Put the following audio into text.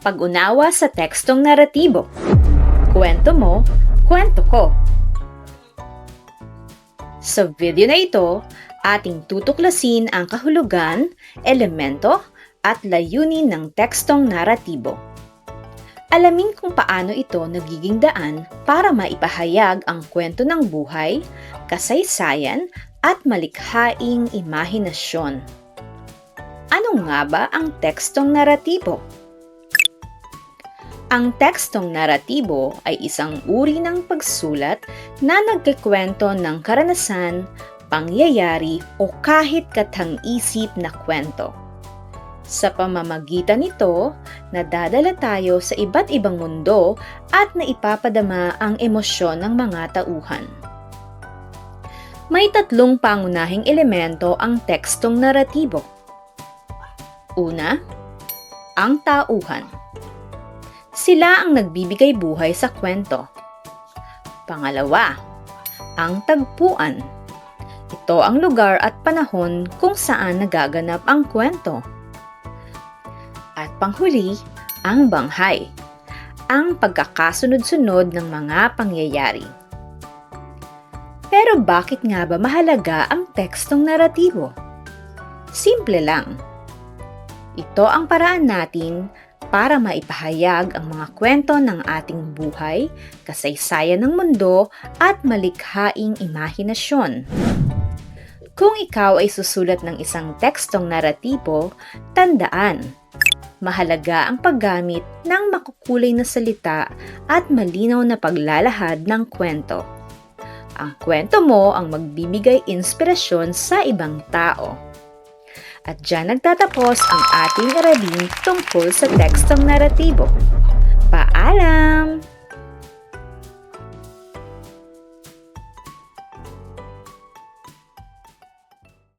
Pag-unawa sa tekstong naratibo. Kwento mo, kwento ko. Sa video na ito, ating tutuklasin ang kahulugan, elemento, at layunin ng tekstong naratibo. Alamin kung paano ito nagiging daan para maipahayag ang kwento ng buhay, kasaysayan, at malikhaing imahinasyon. Ano nga ba ang tekstong naratibo? Ang tekstong naratibo ay isang uri ng pagsulat na nagkikwento ng karanasan, pangyayari o kahit katang-isip na kwento. Sa pamamagitan nito, nadadala tayo sa iba't ibang mundo at naipapadama ang emosyon ng mga tauhan. May tatlong pangunahing elemento ang tekstong naratibo. Una, ang tauhan. Sila ang nagbibigay buhay sa kwento. Pangalawa, ang tagpuan. Ito ang lugar at panahon kung saan nagaganap ang kwento. At panghuli, ang banghay. Ang pagkakasunod-sunod ng mga pangyayari. Pero bakit nga ba mahalaga ang tekstong naratibo? Simple lang. Ito ang paraan natin para maipahayag ang mga kwento ng ating buhay, kasaysayan ng mundo, at malikhaing imahinasyon. Kung ikaw ay susulat ng isang tekstong naratibo, tandaan, mahalaga ang paggamit ng makukulay na salita at malinaw na paglalahad ng kwento. Ang kwento mo ang magbibigay inspirasyon sa ibang tao. At dyan nagtatapos ang ating aralin tungkol sa tekstong naratibo. Paalam!